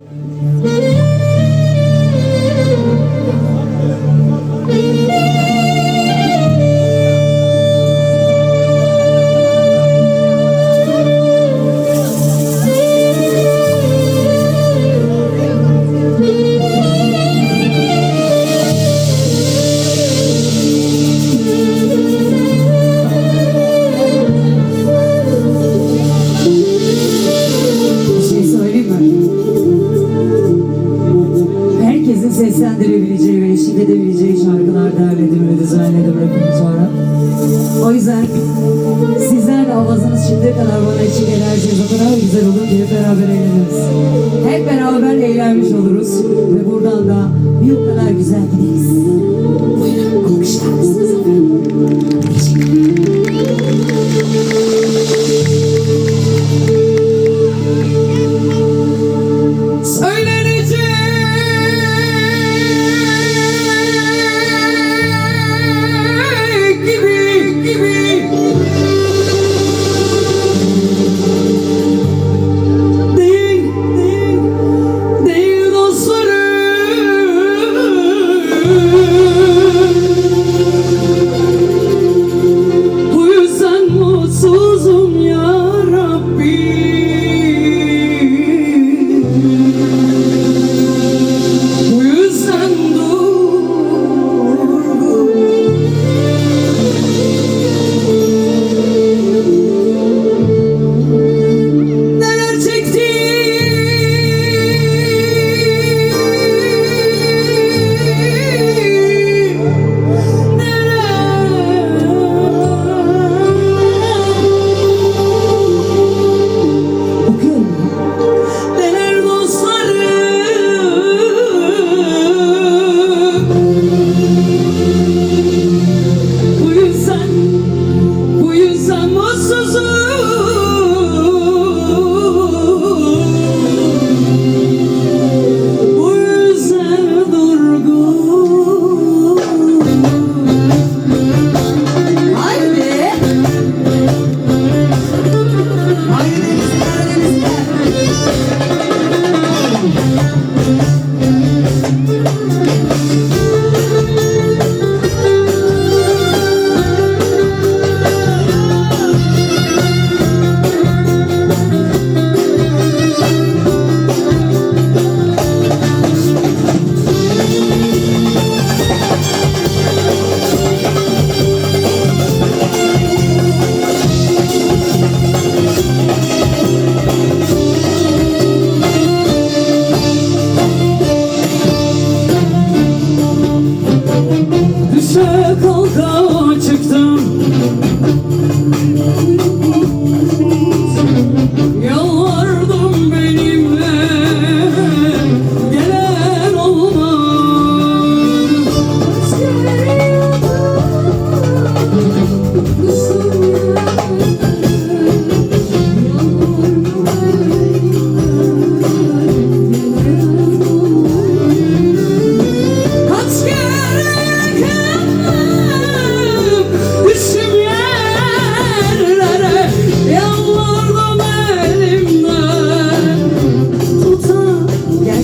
Bir Herkesin seslendirebileceği ve eşlik edebileceği şarkılar derledim ve düzenledim repertuara. O yüzden sizler de avazınız şimdiye kadar bana eşlik ederseniz o kadar güzel olur hep beraber eğleniriz. Hep beraber eğlenmiş oluruz ve buradan da bir o kadar güzel gideriz.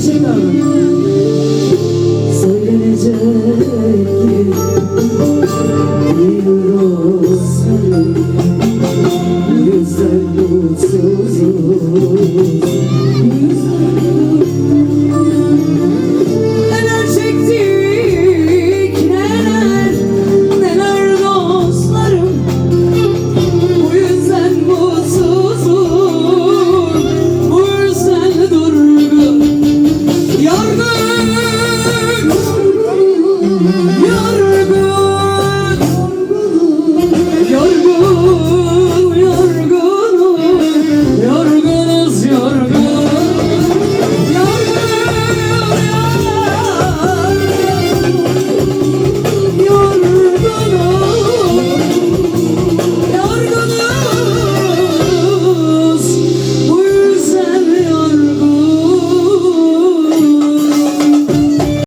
acılar söylenecek gibi Biliyorum